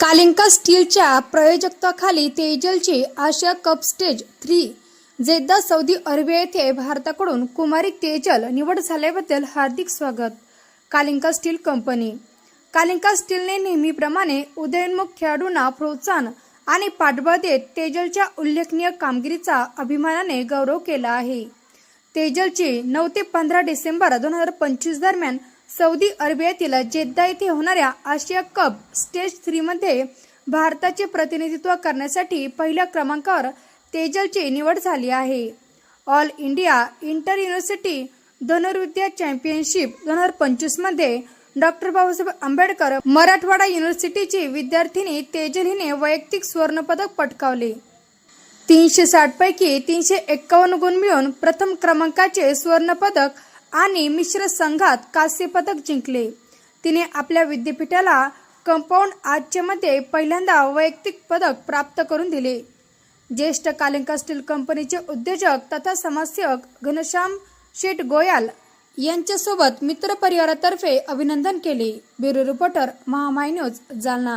कालिंका स्टीलच्या प्रायोजकत्वाखाली तेजलची आशिया cup stage three Jeddah Saudi Arabia येथे भारताकडून कुमारी तेजल निवड झाल्याबद्दल हार्दिक स्वागत कालिंका स्टील कंपनी. कालिंका स्टीलने नेहमीप्रमाणे उदयोन्मुख खेळाडूंना प्रोत्साहन आणि पाठबळ देत तेजलच्या उल्लेखनीय कामगिरीचा अभिमानाने गौरव केला आहे. तेजलची नऊ ते पंधरा डिसेंबर दोन हजार पंचवीस दरम्यान सौदी अरेबियातील जेद्दा येथे होणाऱ्या आशिया कप स्टेज थ्रीमध्ये भारताचे प्रतिनिधित्व करण्यासाठी पहिल्या क्रमांकावर तेजलची निवड झाली आहे. ऑल इंडिया इंटर युनिव्हर्सिटी धनुर्विद्या चॅम्पियनशिप दोन हजार पंचवीसमध्ये डॉक्टर बाबासाहेब आंबेडकर मराठवाडा युनिव्हर्सिटीची विद्यार्थिनी तेजल हिने वैयक्तिक सुवर्णपदक पटकावले. तीनशे साठपैकी तीनशे एक्कावन्न गुण मिळून प्रथम क्रमांकाचे सुवर्णपदक आणि मिश्र संघात कांस्य पदक जिंकले. तिने आपल्या विद्यापीठाला कंपाऊंड आजच्या पहिल्यांदा वैयक्तिक पदक प्राप्त करून दिले. ज्येष्ठ कालिंका स्टील कंपनीचे उद्योजक तथा समाजसेवक घनश्याम शेठ गोयाल यांच्यासोबत मित्रपरिवारातर्फे अभिनंदन केले. Bureau reporter Mahamay news Jalna.